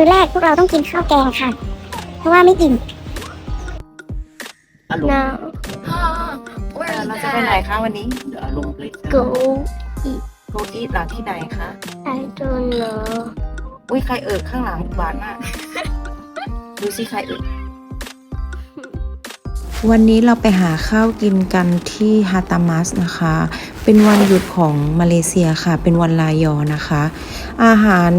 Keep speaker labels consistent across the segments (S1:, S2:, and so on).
S1: มื้อแรกพวกเราต้องกินข้าวแกงค่ะ เพราะว่าไม่อิ่ม
S2: อารมณ์
S1: now
S2: เราจะไปไหนคะวันนี้
S3: อารมณ์เลย
S1: go
S2: โกอีทหลังที่ไหนคะ
S1: I don't know
S2: อุ้ยใครเอิกข้างหลังหวานมาก ดูสิใครเอิก
S4: วันนี้เราไปหาข้าวกินกันที่ฮาตามัสนะคะ เป็นวันหยุดของมาเลเซียค่ะ เป็นวันลายอนะคะ อาหาร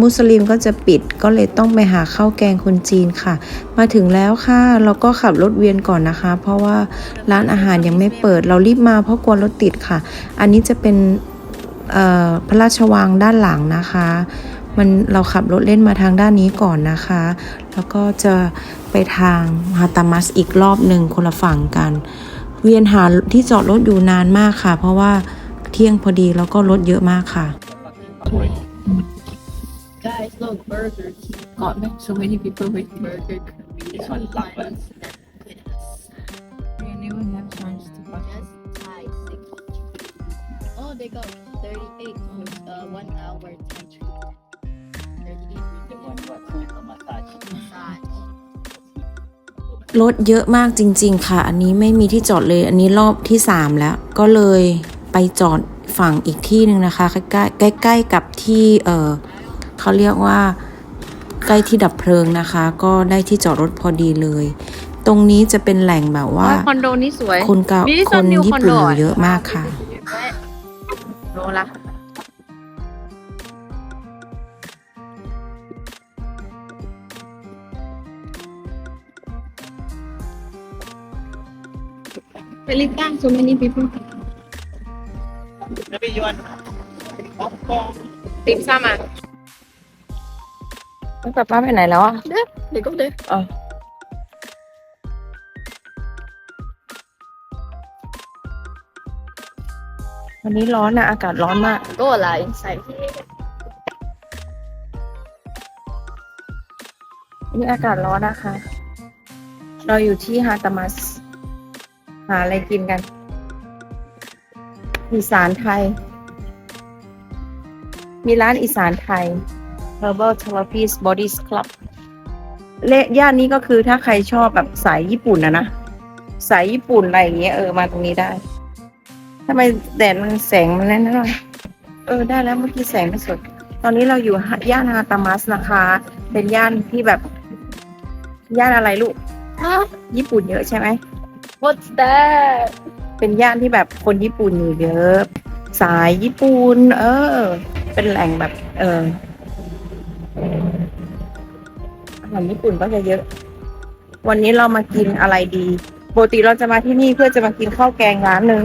S4: มุสลิมก็จะปิดก็เลยต้องไปหาข้าวแกงคนจีนค่ะ มาถึงแล้วค่ะเราก็ขับรถเวียนก่อนนะคะ เพราะว่าร้านอาหารยังไม่เปิดเรารีบมาเพราะกลัวรถติดค่ะ อันนี้จะเป็นพระราชวังด้านหลังนะคะ มันเราขับรถเล่นมาทางด้านนี้ก่อนนะคะ แล้วก็จะไปทางฮาตามัสอีกรอบหนึ่งคนละฝั่งกัน เวียนหาที่จอดรถอยู่นานมากค่ะ เพราะว่าเที่ยงพอดีแล้วก็รถเยอะมากค่ะ
S3: Guys, look, Burger King.
S2: ก่อนไหม so many people with
S3: Burger King.
S2: This one lovers.
S3: You never have chance to Just Thai six. Oh, they got 38 with uh, one hour time trip. 38
S5: The one what for massage.
S3: massage.
S4: รถเยอะมากจริง ๆ ค่ะ อันนี้ไม่มีที่จอดเลย อันนี้รอบที่3แล้ว ก็เลยไปจอดฝั่งอีกที่หนึ่งนะคะ ใกล้ๆใกล้ๆกับที่เออ เขาเรียกว่าใกล้ที่ดับเพลิงนะคะ ก็ได้ที่จอดรถพอดีเลย ตรงนี้จะเป็นแหล่งแบบว่า
S2: คอนโดนี้สวย
S4: คนเก่า
S2: นี่ที่
S4: ค
S2: ซ่อน
S4: น
S2: นิว
S4: ญี่
S2: คอน
S4: ปุ่น
S2: โด
S4: อยู่เยอะมากค่ะ
S2: โลละ
S3: Really thanks, so many people.
S5: Maybe you want popcorn.
S2: ติมซ่ามา แล้วป้าป้าไปไหนแล้วอะ
S3: There, they go there.
S2: อ๋อวันนี้ร้อนนะอากาศร้อนมาก
S3: Go lah inside.
S2: วันนี้อากาศร้อนนะคะ เราอยู่ที่ฮาตามัส หาอะไรกินกันอีสานไทย มีร้านอีสานไทย Herbal Therapies Bodies Club เลย่านนี้ก็คือถ้าใครชอบแบบสายญี่ปุ่นนะนะ สายญี่ปุ่นอะไรอย่างเงี้ยเออมาตรงนี้ได้ทำไมแดดมันแสงมันนั่นหน่อยเออได้แล้วเมื่อกี้แสงไม่สด ตอนนี้เราอยู่ย่านฮาตามัสนะคะ เป็นย่านที่แบบ ย่านอะไรลูก
S3: Huh?
S2: ญี่ปุ่นเยอะใช่ไหม
S3: What's that?
S2: เป็นย่านที่แบบคนญี่ปุ่นอยู่เยอะ สายญี่ปุ่น เออ เป็นแหล่งแบบ เออ อาหารญี่ปุ่นก็จะเยอะ วันนี้เรามากินอะไรดีปกติเราจะมาที่นี่เพื่อจะมากินข้าวแกงร้านหนึ่ง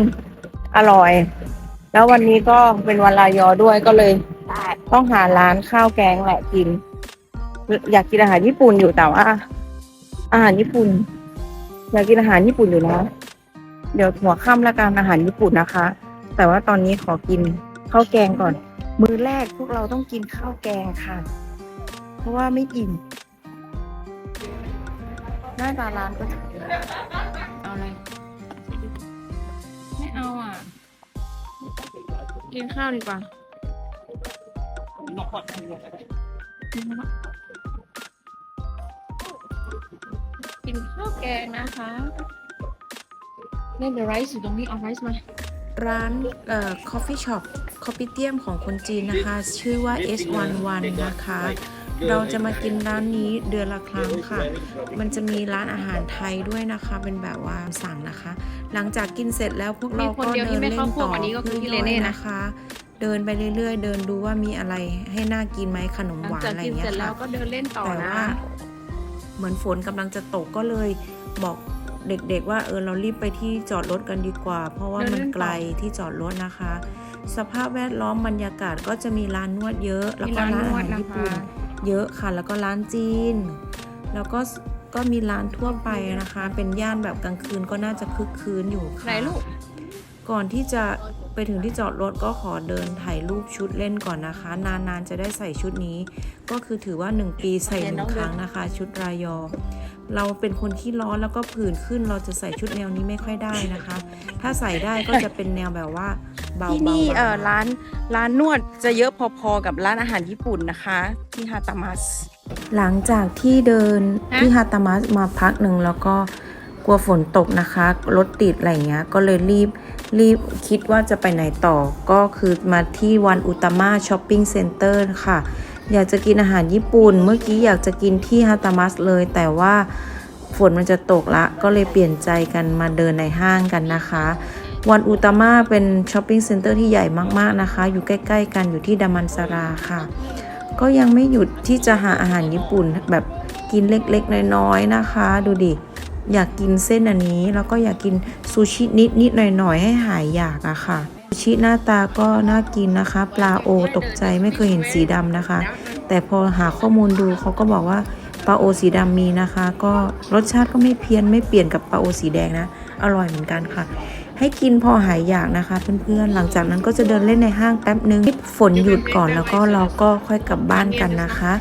S2: อร่อย แล้ววันนี้ก็เป็นวันลายอด้วยก็เลย ต้องหาร้านข้าวแกงแหละกิน อยากกินอาหารญี่ปุ่นอยู่แต่ว่า อาหารญี่ปุ่น อยากกินอาหารญี่ปุ่นอยู่นะเดี๋ยวหัวค่ำและกันอาหารญี่ปุ่นนะคะ แต่ว่าตอนนี้ขอกินข้าวแกงก่อน มื้อแรกพวกเราต้องกินข้าวแกงค่ะ ราะว่าไม่อิ่มหน้าตาร้านก็จะ
S6: เอาอะไรไม่เอาอะ กินข้าวดีกว่ากินข้าวแกงนะคะเล่นเดอะไรซ์อยู่ตรงนี้เอาไรซ์มา
S4: ร้านเอ่อ coffee shop คอฟฟี่เตียมของคนจีนนะคะ ชื่อว่า S11 นะคะ เราจะมากินร้านนี้เดือนละครั้งค่ะ มันจะมีร้านอาหารไทยด้วยนะคะ เป็นแบบว่าสั่งนะคะ หลังจากกินเสร็จแล้วพวกเรา
S6: มีคน
S4: ก็
S6: เดียว
S4: เดิ
S6: ที่
S4: น
S6: ไม่
S4: เล่
S6: เข้านพว
S4: ต่
S6: ก
S4: อ
S6: อันนี้ก็คือพี่
S4: เรื่
S6: เล
S4: อย
S6: เน่
S4: ๆ
S6: นะ
S4: นะคะ เดินไปเรื่อย ๆ เดินดูว่ามีอะไรให้น่ากินไหมขนม
S6: หลั
S4: ห
S6: ง
S4: วาน
S6: จาก
S4: อะไรอ
S6: กิน
S4: ย่างเงี้
S6: เสร็จ
S4: ย
S6: แล้ว
S4: ค่ะ
S6: ก็เดินเล่นต่อ
S4: แต่
S6: นะ
S4: ว่าเหมือนฝนกำลังจะตกก็เลยบอกเด็กๆว่าเออเรารีบไปที่จอดรถกันดีกว่า เพราะว่ามันไกลที่จอดรถนะคะ สภาพแวดล้อมบรรยากาศก็จะมีร้านนวดเยอะ แล้ว
S6: มี
S4: ก็
S6: ร้าน
S4: ร้าน
S6: น
S4: อาว
S6: ด
S4: หาร
S6: นะ
S4: ญี่ปุ่น
S6: คะ
S4: เยอะค่ะ แล้วก็ร้านจีน แล้วก็ก็มีร้านทั่วไปนะคะ เป็นย่านแบบกลางคืนก็น่าจะคึกคืนอยู่
S6: ไหน
S4: ค่ะ
S6: ลูก
S4: ก่อนที่จะไปถึงที่จอดรถก็ขอเดินถ่ายรูปชุดเล่นก่อนนะคะ นานๆจะได้ใส่ชุดนี้ ก็คือถือว่า 1 ปีใส่หนึ่งครั้งนะคะ ชุดรายอ เราเป็นคนขี้ร้อนแล้วก็ผื่นขึ้น เราจะใส่ชุดแนวนี้ไม่ค่อยได้นะคะ ถ้าใส่ได้ก็จะเป็นแนวแบบว่าเบาๆ
S2: ที่นี่เออร้านร้านนวดจะเยอะพอๆกับร้านอาหารญี่ปุ่นนะคะ ที่ฮาตามัส
S4: หลังจากที่เดินที่ฮาตามัสมาพักหนึ่งแล้วก็กลัวฝนตกนะคะรถติดอะไรเงี้ยก็เลยรีบรีบคิดว่าจะไปไหนต่อก็คือมาที่วันอุตามาช้อปปิ้งเซ็นเตอร์ค่ะ อยากจะกินอาหารญี่ปุ่น เมื่อกี้อยากจะกินที่ฮาตามัสเลย แต่ว่าฝนมันจะตกละ ก็เลยเปลี่ยนใจกันมาเดินในห้างกันนะคะ วันอุตามาเป็นช้อปปิ้งเซ็นเตอร์ที่ใหญ่มากๆนะคะ อยู่ใกล้ ๆ กันอยู่ที่ดามันซาราค่ะ ก็ยังไม่หยุดที่จะหาอาหารญี่ปุ่นแบบกินเล็กๆ น้อยๆนะคะ ดูดิ อยากกินเส้นอันนี้ แล้วก็อยากกินซูชินิดๆหน่อยๆให้หายอยากอะค่ะ ซูชิหน้าตาก็น่ากินนะคะ ปลาโอตกใจไม่เคยเห็นสีดำนะคะ แต่พอหาข้อมูลดูเขาก็บอกว่าปลาโอสีดำมีนะคะ ก็รสชาติก็ไม่เพี้ยนไม่เปลี่ยนกับปลาโอสีแดงนะ อร่อยเหมือนกันค่ะ ให้กินพอหายอยากนะคะ เพื่อนๆ หลังจากนั้นก็จะเดินเล่นในห้างแป๊บนึงฝนหยุดก่อนแล้วก็เราก็ค่อยกลับบ้านกันนะคะ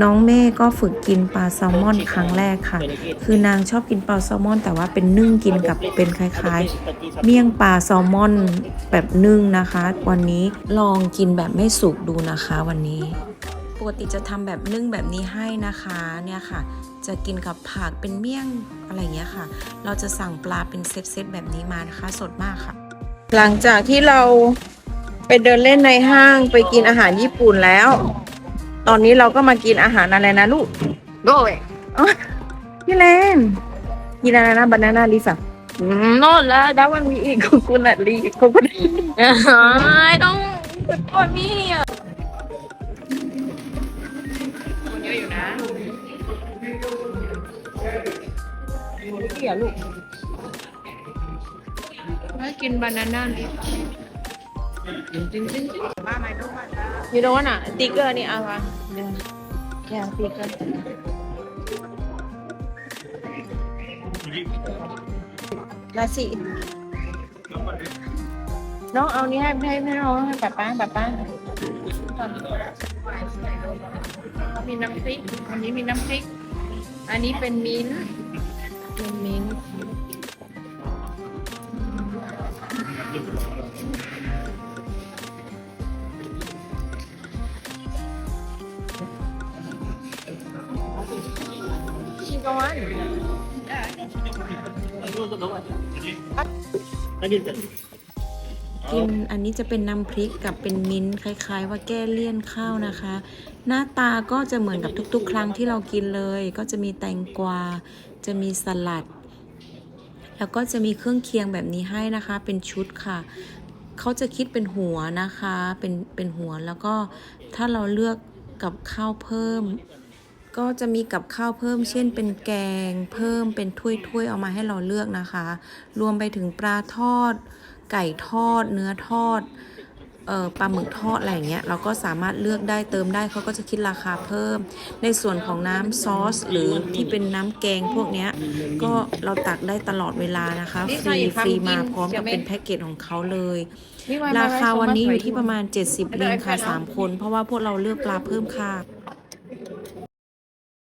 S4: น้องเม่ก็ฝึกกินปลาแซลมอนครั้งแรกค่ะ คือนางชอบกินปลาแซลมอน แต่ว่าเป็นนึ่งกินกับเป็นคล้ายๆ เมี่ยงปลาแซลมอนแบบนึ่งนะคะ วันนี้ลองกินแบบไม่สุกดูนะคะวันนี้ปกติจะทำแบบนึ่งแบบนี้ให้นะคะเนี่ยค่ะ จะกินกับผักเป็นเมี่ยงอะไรอย่างเงี้ยค่ะ เราจะสั่งปลาเป็นเซตๆแบบนี้มานะคะสดมากค่ะ
S2: หลังจากที่เราไปเดินเล่นในห้างไปกินอาหารญี่ปุ่นแล้ว ตอนนี้เราก็มากินอาหารอะไรนะลูก
S6: Go away.
S2: พี่เลนกินอะไรนะบานาน่าลิซ่า
S6: Mm, No, la, that one we eat coconut leaf. Coconut. I don't support me. คนเยอะอยู่นะเกี่ยลูกไม่กินบานาน่าลิ You don't wanna ติ๊กเกอร์นี่เอาวะแค่ติ๊กเกอร์
S2: ลาสิน้องเอานี้ให้ให้ให้น้องให้ป้าป้าป้าป้า
S6: มีน้ำพริก อันนี้มีน้ำพริก อันนี้เป็นมิ้นท์เป็นมิ้นท์
S2: กวัน
S4: กินอันนี้จะเป็นน้ำพริกกับเป็นมิ้นท์คล้าย ๆ ว่าแก้เลี่ยนข้าวนะคะ หน้าตาก็จะเหมือนกับทุก ๆ ครั้งที่เรากินเลย ก็จะมีแตงกวา จะมีสลัด แล้วก็จะมีเครื่องเคียงแบบนี้ให้นะคะ เป็นชุดค่ะเขาจะคิดเป็นหัวนะคะ เป็นเป็นหัวแล้วก็ถ้าเราเลือกกับข้าวเพิ่ม ก็จะมีกับข้าวเพิ่มเช่นเป็นแกง เพิ่มเป็นถ้วยๆเอามาให้เราเลือกนะคะ รวมไปถึงปลาทอด ไก่ทอด เนื้อทอดเอ่อปลาหมึกทอดอะไรอย่างเงี้ยเราก็สามารถเลือกได้เติมได้เขาก็จะคิดราคาเพิ่ม ในส่วนของน้ำซอส หรือที่เป็นน้ำแกงพวกเนี้ยก็เราตักได้ตลอดเวลานะคะ ฟรีฟรีมาพร้อมกับเป็นแพ็กเกจของเขาเลย ราคาวันนี้อยู่ที่ประมาณ 70เลนค่ะ 3 คน เพราะว่าพวกเราเลือกปลาเพิ่มค่ะ